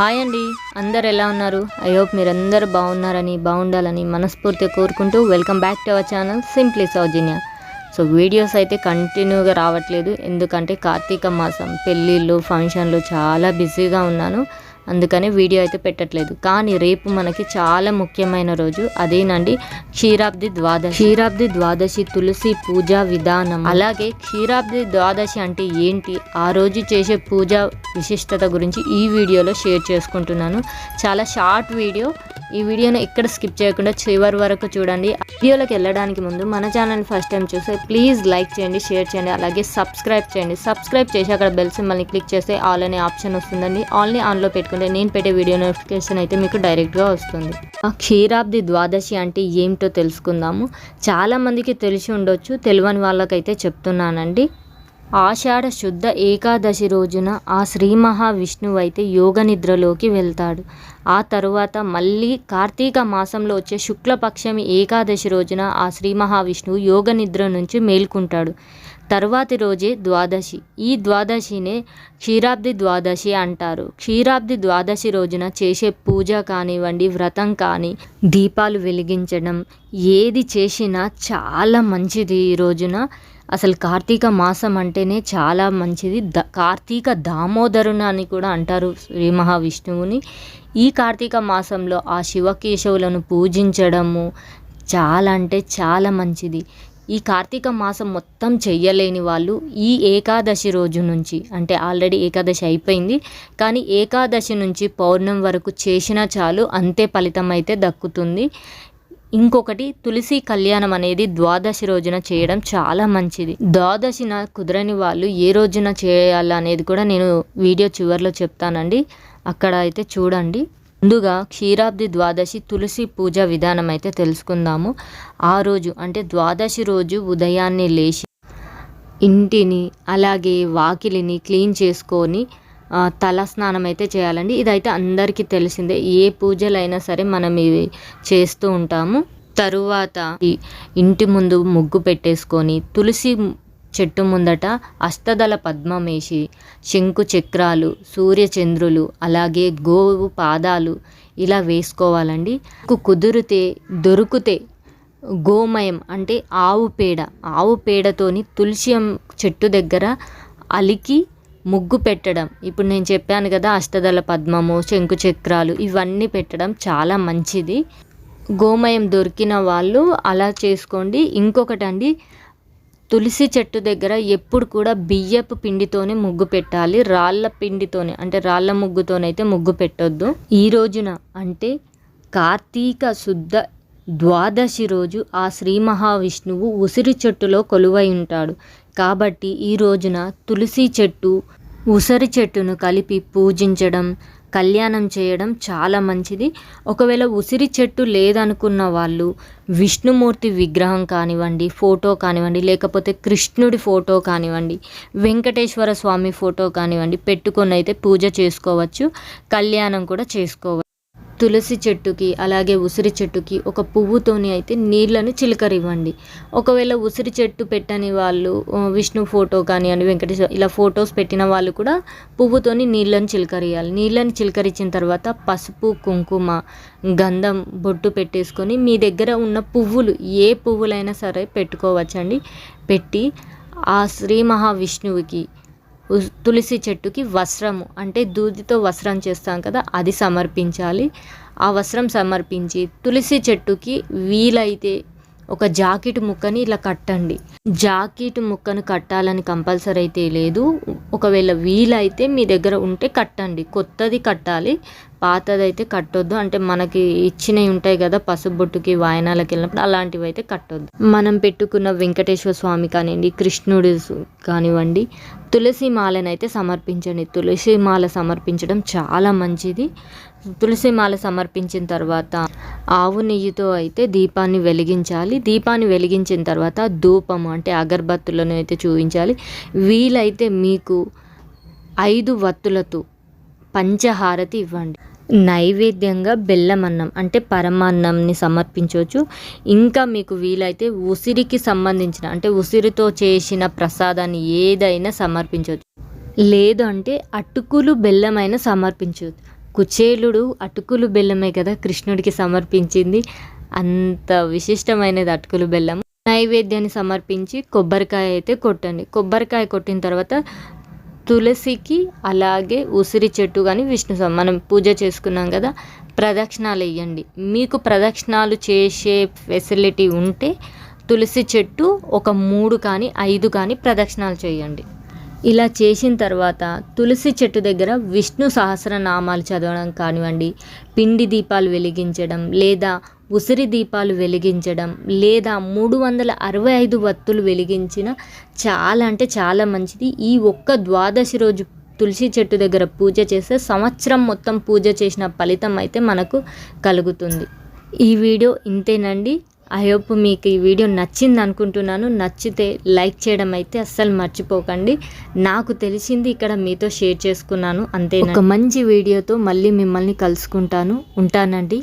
Hi అండి. అందరు ఎలా ఉన్నారు? ఐ హోప్ మీరందరూ బాగున్నారని బాగుండాలని మనస్ఫూర్తిగా కోరుకుంటూ welcome back to our channel simply Soujanya. So videos అయితే కంటిన్యూగా రావట్లేదు. ఎందుకంటే కార్తీక మాసం పెళ్ళిళ్ళు ఫంక్షన్లు చాలా బిజీగా ఉన్నాను. అందుకని వీడియో అయితే పెట్టట్లేదు. కానీ రేపు మనకి చాలా ముఖ్యమైన రోజు అదేనండి క్షీరాబ్ది ద్వాదశి. క్షీరాబ్ది ద్వాదశి తులసి పూజా విధానం. అలాగే క్షీరాబ్ది ద్వాదశి అంటే ఏంటి? ఆ రోజు చేసే పూజ విశిష్టత గురించి ఈ వీడియోలో షేర్ చేసుకుంటున్నాను. చాలా షార్ట్ వీడియో. ఈ వీడియోను ఎక్కడ స్కిప్ చేయకుండా చివరి వరకు చూడండి. వీడియోలోకి వెళ్ళడానికి ముందు మన ఛానల్ ఫస్ట్ టైం చూస్తే ప్లీజ్ లైక్ చేయండి షేర్ చేయండి అలాగే సబ్స్క్రైబ్ చేయండి. సబ్స్క్రైబ్ చేసి అక్కడ బెల్ సింబల్ని క్లిక్ చేస్తే ఆల్ అనే ఆప్షన్ వస్తుందండి. ఆల్ని ఆన్లో పెట్టుకుంటే నేను పెట్టే వీడియో నోటిఫికేషన్ అయితే మీకు డైరెక్ట్గా వస్తుంది. ఆ క్షీరాబ్ది ద్వాదశి అంటే ఏమిటో తెలుసుకుందాము. చాలామందికి తెలిసి ఉండొచ్చు తెలియని వాళ్ళకైతే చెప్తున్నానండి. ఆషాఢ శుద్ధ ఏకాదశి రోజున ఆ శ్రీ మహావిష్ణువు అయితే యోగ నిద్రలోకి వెళ్తాడు. ఆ తరువాత మళ్ళీ కార్తీక మాసంలో వచ్చే శుక్లపక్షమి ఏకాదశి రోజున ఆ శ్రీ మహావిష్ణువు యోగ నిద్ర నుంచి మేల్కుంటాడు. తరువాతి రోజే ద్వాదశి. ఈ ద్వాదశినే క్షీరాబ్ది ద్వాదశి అంటారు. క్షీరాబ్ది ద్వాదశి రోజున చేసే పూజ కానివ్వండి వ్రతం కానీ దీపాలు వెలిగించడం ఏది చేసినా చాలా మంచిది ఈ రోజున. అసలు కార్తీక మాసం అంటేనే చాలా మంచిది. ద కార్తీక దామోదరుని అని కూడా అంటారు శ్రీ మహావిష్ణువుని. ఈ కార్తీక మాసంలో ఆ శివకేశవులను పూజించడము చాలా అంటే చాలా మంచిది. ఈ కార్తీక మాసం మొత్తం చెయ్యలేని వాళ్ళు ఈ ఏకాదశి రోజు నుంచి అంటే ఆల్రెడీ ఏకాదశి అయిపోయింది కానీ ఏకాదశి నుంచి పౌర్ణమి వరకు చేసినా చాలు అంతే ఫలితం అయితే దక్కుతుంది. ఇంకొకటి తులసి కళ్యాణం అనేది ద్వాదశి రోజున చేయడం చాలా మంచిది. ద్వాదశిన కుదరని వాళ్ళు ఏ రోజున చేయాలనేది కూడా నేను వీడియో చివరిలో చెప్తానండి. అక్కడ అయితే చూడండి. ముందుగా క్షీరాబ్ది ద్వాదశి తులసి పూజ విధానం అయితే తెలుసుకుందాము. ఆ రోజు అంటే ద్వాదశి రోజు ఉదయాన్నే లేచి ఇంటిని అలాగే వాకిలిని క్లీన్ చేసుకొని తల స్నానం అయితే చేయాలండి. ఇదైతే అందరికీ తెలిసిందే. ఏ పూజలైనా సరే మనం ఇవి చేస్తూ ఉంటాము. తరువాత ఇంటి ముందు ముగ్గు పెట్టేసుకొని తులసి చెట్టు ముందట అష్టదళ పద్మం వేసి శంకు చక్రాలు సూర్యచంద్రులు అలాగే గోవు పాదాలు ఇలా వేసుకోవాలండి. కుదిరితే దొరికితే గోమయం అంటే ఆవు పేడ. ఆవు పేడతోని తులసియం చెట్టు దగ్గర అలికి ముగ్గు పెట్టడం. ఇప్పుడు నేను చెప్పాను కదా అష్టదళ పద్మము శంకు చక్రాలు ఇవన్నీ పెట్టడం చాలా మంచిది. గోమయం దొరికిన వాళ్ళు అలా చేసుకోండి. ఇంకొకటి అండి తులసి చెట్టు దగ్గర ఎప్పుడు కూడా బియ్యపు పిండితోనే ముగ్గు పెట్టాలి. రాళ్ళ పిండితోనే అంటే రాళ్ళ ముగ్గుతోనైతే ముగ్గు పెట్టొద్దు. ఈ రోజున అంటే కార్తీక శుద్ధ ద్వాదశి రోజు ఆ శ్రీ మహావిష్ణువు ఉసిరి చెట్టులో కొలువై ఉంటాడు. కాబట్టి ఈ రోజున తులసి చెట్టు ఉసిరి చెట్టును కలిపి పూజించడం కళ్యాణం చేయడం చాలా మంచిది. ఒకవేళ ఉసిరి చెట్టు లేదనుకున్న వాళ్ళు విష్ణుమూర్తి విగ్రహం కానివ్వండి ఫోటో కానివ్వండి లేకపోతే కృష్ణుడి ఫోటో కానివ్వండి వెంకటేశ్వర స్వామి ఫోటో కానివ్వండి పెట్టుకొని అయితే పూజ చేసుకోవచ్చు కళ్యాణం కూడా చేసుకోవచ్చు. తులసి చెట్టుకి అలాగే ఉసిరి చెట్టుకి ఒక పువ్వుతోని అయితే నీళ్ళను చిలకరివ్వండి. ఒకవేళ ఉసిరి చెట్టు పెట్టని వాళ్ళు విష్ణు ఫోటో కానీ అని వెంకటేశ్వర ఇలా ఫొటోస్ పెట్టిన వాళ్ళు కూడా పువ్వుతోని నీళ్ళని చిలకరియాలి. నీళ్ళని చిలకరించిన తర్వాత పసుపు కుంకుమ గంధం బొట్టు పెట్టేసుకొని మీ దగ్గర ఉన్న పువ్వులు ఏ పువ్వులైనా సరే పెట్టుకోవచ్చండి. పెట్టి ఆ శ్రీ మహావిష్ణువుకి తులసి చెట్టుకి వస్త్రము అంటే దూదితో వస్త్రం చేస్తాం కదా అది సమర్పించాలి. ఆ వస్త్రం సమర్పించి తులసి చెట్టుకి వీలైతే ఒక జాకెట్ ముక్కని ఇలా కట్టండి. జాకెట్ ముక్కను కట్టాలని కంపల్సరీ అయితే లేదు. ఒకవేళ వీలైతే మీ దగ్గర ఉంటే కట్టండి. కొత్తది కట్టాలి పాతదైతే కట్టొద్దు. అంటే మనకి ఇచ్చినవి ఉంటాయి కదా పసుబొట్టుకి వాయనాలకు వెళ్ళినప్పుడు అలాంటివి అయితే కట్టొద్దు. మనం పెట్టుకున్న వెంకటేశ్వర స్వామి కానివ్వండి కృష్ణుడు కానివ్వండి తులసి మాలనైతే సమర్పించండి. తులసి మాల సమర్పించడం చాలా మంచిది. తులసి మాల సమర్పించిన తర్వాత ఆవు నెయ్యితో అయితే దీపాన్ని వెలిగించాలి. దీపాన్ని వెలిగించిన తర్వాత ధూపము అంటే అగరబత్తులను అయితే చూపించాలి. వీలైతే మీకు ఐదు వత్తులతో పంచహారతి ఇవ్వండి. నైవేద్యంగా బెల్లం అన్నం అంటే పరమాన్నంని సమర్పించవచ్చు. ఇంకా మీకు వీలైతే ఉసిరికి సంబంధించిన అంటే ఉసిరితో చేసిన ప్రసాదాన్ని ఏదైనా సమర్పించవచ్చు. లేదు అంటే అటుకులు బెల్లమైన సమర్పించవచ్చు. కుచేలుడు అటుకులు బెల్లమే కదా కృష్ణుడికి సమర్పించింది. అంత విశిష్టమైనది అటుకులు బెల్లం నైవేద్యాన్ని సమర్పించి కొబ్బరికాయ అయితే కొట్టండి. కొబ్బరికాయ కొట్టిన తర్వాత తులసికి అలాగే ఉసిరి చెట్టు కానీ విష్ణు స- మనం పూజ చేసుకున్నాం కదా ప్రదక్షిణాలు వేయండి. మీకు ప్రదక్షిణాలు చేసే ఫెసిలిటీ ఉంటే తులసి చెట్టు ఒక మూడు కానీ ఐదు కానీ ప్రదక్షిణాలు చేయండి. ఇలా చేసిన తర్వాత తులసి చెట్టు దగ్గర విష్ణు సహస్రనామాలు చదవడం కానివ్వండి పిండి దీపాలు వెలిగించడం లేదా ఉసిరి దీపాలు వెలిగించడం లేదా మూడు వందల అరవై ఐదు వత్తులు వెలిగించిన చాలా అంటే చాలా మంచిది. ఈ ఒక్క ద్వాదశి రోజు తులసి చెట్టు దగ్గర పూజ చేస్తే సంవత్సరం మొత్తం పూజ చేసిన ఫలితం అయితే మనకు కలుగుతుంది. ఈ వీడియో ఇంతేనండి. ఐ హోప్ మీకు ఈ వీడియో నచ్చింది అనుకుంటున్నాను. నచ్చితే లైక్ చేయడం అయితే అస్సలు మర్చిపోకండి. నాకు తెలిసింది ఇక్కడ మీతో షేర్ చేసుకున్నాను. అంతే ఒక మంచి వీడియోతో మళ్ళీ మిమ్మల్ని కలుసుకుంటాను. ఉంటానండి.